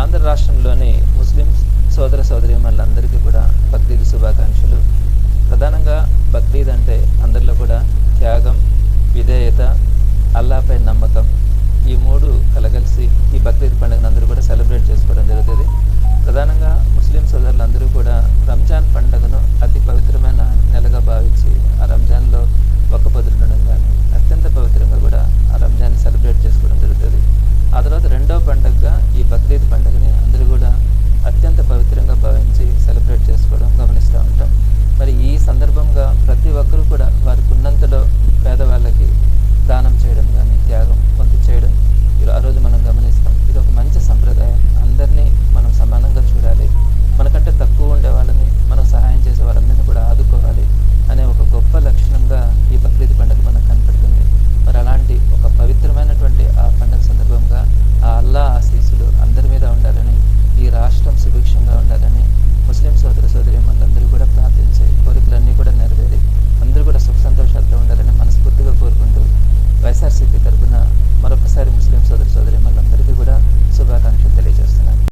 ఆంధ్ర రాష్ట్రంలోని ముస్లిం సోదర సోదరిమణులందరికీ కూడా బక్రీద్ శుభాకాంక్షలు. ప్రధానంగా బక్రీద్ అంటే అందరిలో కూడా త్యాగం విధేయత అల్లాపై నమ్మకం